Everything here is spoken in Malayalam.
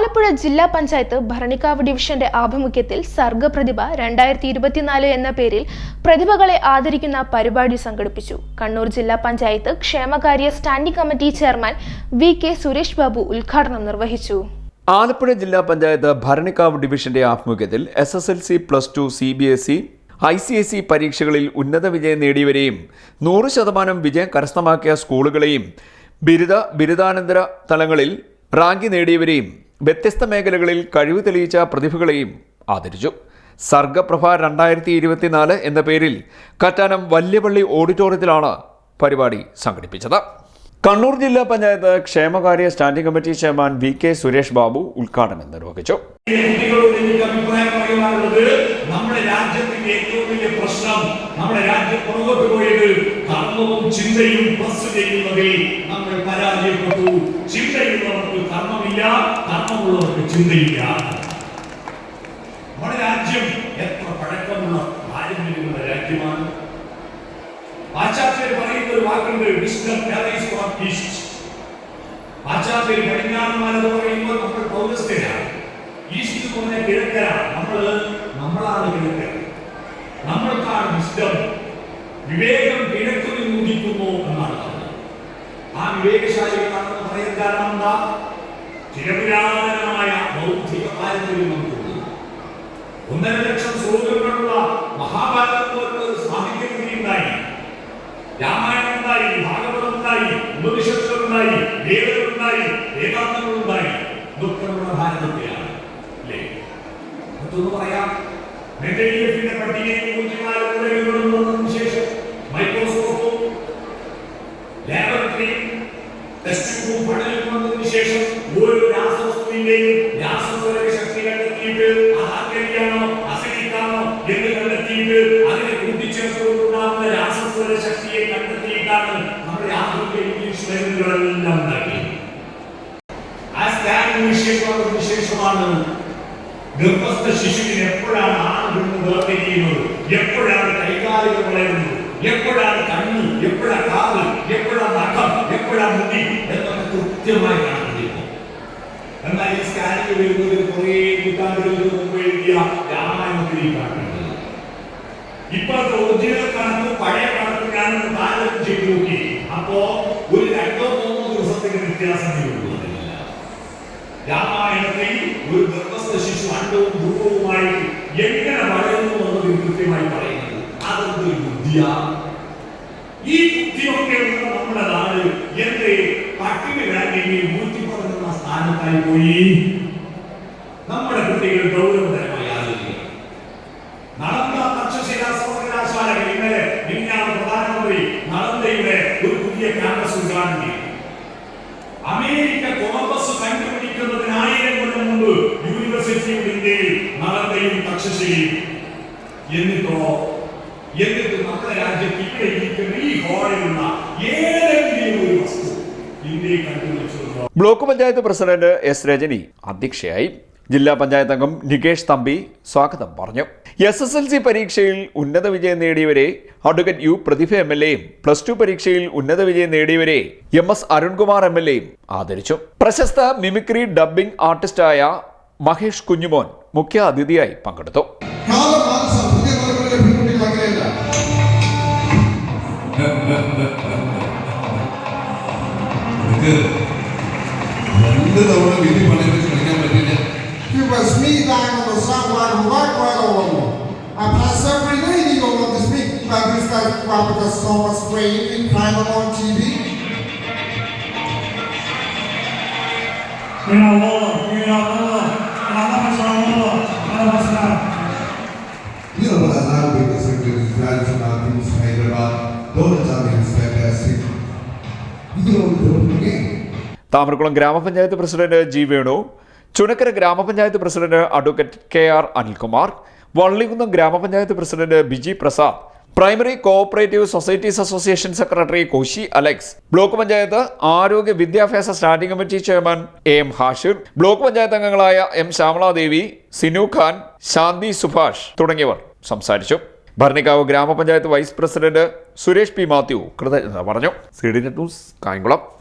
ആലപ്പുഴ ജില്ലാ പഞ്ചായത്ത് ഭരണിക്കാവ് ഡിവിഷന്റെ ആഭിമുഖ്യത്തിൽ സർഗപ്രതിഭ രണ്ടായിരത്തി ഇരുപത്തിനാല് എന്ന പേരിൽ പ്രതിഭകളെ ആദരിക്കുന്ന പരിപാടി സംഘടിപ്പിച്ചു. കണ്ണൂർ ജില്ലാ പഞ്ചായത്ത് ക്ഷേമകാര്യ standing committee chairman V K Suresh Babu ഉദ്ഘാടനം നിർവഹിച്ചു. ആലപ്പുഴ ജില്ലാ പഞ്ചായത്ത് ഭരണിക്കാവ് ഡിവിഷന്റെ ആഭിമുഖ്യത്തിൽ S S L C plus two C B S E I C S E പരീക്ഷകളിൽ ഉന്നത വിജയം നേടിയവരെയും നൂറ് ശതമാനം വിജയം കരസ്ഥമാക്കിയ സ്കൂളുകളെയും ബിരുദ ബിരുദാനന്തര തലങ്ങളിൽ റാങ്ക് നേടിയവരെയും വ്യത്യസ്ത മേഖലകളിൽ കഴിവ് തെളിയിച്ച പ്രതിഭകളെയും ആദരിച്ചു. സർഗപ്രഭ രണ്ടായിരത്തി ഇരുപത്തിനാല് എന്ന പേരിൽ കറ്റാനം വല്യപള്ളി ഓഡിറ്റോറിയത്തിലാണ് പരിപാടി സംഘടിപ്പിച്ചത്. കണ്ണൂർ ജില്ലാ പഞ്ചായത്ത് ക്ഷേമകാര്യ standing committee chairman V K Suresh Babu ഉദ്ഘാടനം നിർവഹിച്ചു. നമ്മുടെ രാജ്യത്തിന്റെ ഏറ്റവും വലിയ പ്രശ്നം നമ്മുടെ രാജ്യം കർമ്മവും ചിന്തയും കർമ്മമുള്ളവർക്ക് ചിന്തയില്ല നമ്മുടെ രാജ്യം എത്ര പഴക്കമുള്ള പാരമ്പര്യമുള്ള രാജ്യമാണ്. പാശ്ചാത്യർ പറയുന്ന ഒരു വാക്കുണ്ട് ഈസ്റ്റ് പാശ്ചാത്യർ പടിഞ്ഞാറന്മാരെന്ന് പറയുമ്പോൾ നമ്മൾ പൗരസ്ഥരാണ് ഈസ്റ്റ് പറഞ്ഞ കിഴക്കരാണ്. നമ്മൾ നമ്മളാണ് കിഴക്കർ. നമ്മൾക്കാണ് വിസ്ഡം വിവേകം കിഴക്ക് നിന്ന് ഉദിക്കുന്നു എന്നാണ് പറഞ്ഞത്. ആ വിവേകശാലികളാണെന്ന് പറയാൻ കാരണം എന്താ? ചില ബൗദ്ധിക പാരമ്പര്യം നമുക്കുണ്ട് ഒന്നര ലക്ഷം ശ്ലോകങ്ങളുള്ള ഉണ്ടായി ഭാരതത്തിലാണ് അല്ലേ? പറയാം. ശേഷമാണ് ഗർഭസ്ഥ ശിശുവിന് എപ്പോഴാണ് ആണ് പെണ്ണ് വേർതിരിയുന്നത് എപ്പോഴാണ് കൈകാലുകൾ വളരുന്നത് എപ്പോഴാണ് കണ്ണ്? എപ്പോഴാണ് കാവ് എപ്പോഴാണ് നഖം എപ്പോഴാണ് മുടി? എന്നൊക്കെ കൃത്യമായി കാണുന്നില്ല എന്നാൽ ഈ സ്കാനിംഗ് വരുന്നത് കുറേ നൂറ്റാണ്ടുകൾക്ക് മുമ്പ് എഴുതിയ രാമായണത്തിൽ ഈ കാണുന്നത് ഇപ്പോഴത്തെ ഒറിജിനൽ കണക്ക് പഴയ കണക്ക് ഞാൻ നോക്കി. അപ്പോ ഒരു രണ്ടോ മൂന്നോ ദിവസത്തിന് വ്യത്യാസമേ ഉള്ളൂ അതില്ല രാമായണത്തിൽ ഒരു ഗർഭസ്ഥ ശിശു അണ്ടവും ധ്രുവവുമായി എങ്ങനെ വളരുന്നു എന്നത് കൃത്യമായി പറയുന്നത്. അതൊരു ബുദ്ധിയാ? ഈ ബുദ്ധിയൊക്കെ ഉള്ള നമ്മുടെ നാട് എന്റെ പട്ടിണി റാങ്കിങ്ങിൽ നൂറ്റി പതിനൊന്നാം സ്ഥാനത്തായി പോയി. നമ്മുടെ കുട്ടികൾ ഗൗരവതരമായി ആലോചിക്കുക നടന്ന തക്ഷശില സർവകലാശാലകൾ ഇന്നലെ മിനിഞ്ഞാന്ന് പ്രധാനമന്ത്രി നടന്നയുടെ ഒരു പുതിയ ക്യാമ്പസ് ഉദ്ഘാടനം ചെയ്തു. അമേരിക്ക കൊളംബസ് കണ്ടുപിടിക്കുന്നതിന് ആയിരം കൊല്ലം മുമ്പ് യൂണിവേഴ്സിറ്റി ഓഫ് ഇന്ത്യയിൽ നടന്നയും തക്ഷശിലയും എന്നിട്ടോ എന്നിട്ട് നമ്മുടെ രാജ്യത്ത് ഇവിടെ ഇരിക്കുന്ന ഈ ഹോളിലുള്ള വസ്തു block panchayat president S Rajani അധ്യക്ഷയായി ജില്ലാ പഞ്ചായത്ത് അംഗം നികേഷ് തമ്പി സ്വാഗതം പറഞ്ഞു. എസ് എസ് എൽ സി പരീക്ഷയിൽ ഉന്നത വിജയം നേടിയവരെ advocate U Prathibha M L എയും പ്ലസ് ടു പരീക്ഷയിൽ ഉന്നത വിജയം നേടിയവരെ M S Arunkumar M L എയും ആദരിച്ചു. പ്രശസ്ത മിമിക്രി ഡബ്ബിംഗ് ആർട്ടിസ്റ്റായ മഹേഷ് കുഞ്ഞുമോൻ മുഖ്യ അതിഥിയായി പങ്കെടുത്തു കാലം മാസം പുതിയ തലമുറയിലെ പെൺകുട്ടികൾ അങ്ങനെയല്ല നിനക്ക് രണ്ട് തവണ വിധി പണയം വെച്ച് കളിക്കാൻ പറ്റില്ല It was me dying on the someone who worked well over me. I passed every day you don't want to speak, but this guy probably does so much brain kind of on TV. Min Allah, min Allah, Allah Mashallah, Allah Mashallah. You know what I love because it is grand from our teams from Hyderabad. Don't tell me it's fantastic. Thamarakulam ഗ്രാമപഞ്ചായത്ത് president G Venu Chunakkara grama panchayat president advocate K R Anilkumar Vallikunnam grama panchayat president Biji Prasad primary cooperative societies association secretary Koshy Alex block panchayat ആരോഗ്യ വിദ്യാഭ്യാസ standing committee chairman A M Hashir block panchayat അംഗങ്ങളായ എം ശ്യാമളാദേവി സിനു ഖാൻ ശാന്തി സുഭാഷ് തുടങ്ങിയവർ സംസാരിച്ചു. Bharanikavu grama panchayat vice president Suresh P Mathew കൃതജ്ഞത പറഞ്ഞു. C D news Kayamkulam.